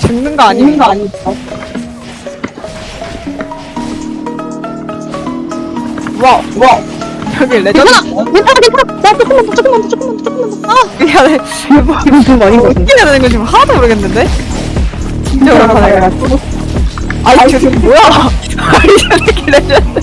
죽는 거 아닌 거 아니죠? 와, 와. 여기 레전드. 괜찮아 괜찮아 나 조금만 더 조금만 더 조금만 더 조금만 더 아, 미안해. 뭐, 지금 좀 많이 거든 어떻게 해야 되는 건지 하나도 모르겠는데? 진짜 오랜만에 가지고. 아이, 지금 뭐야? 아이, 저 새끼 레전드.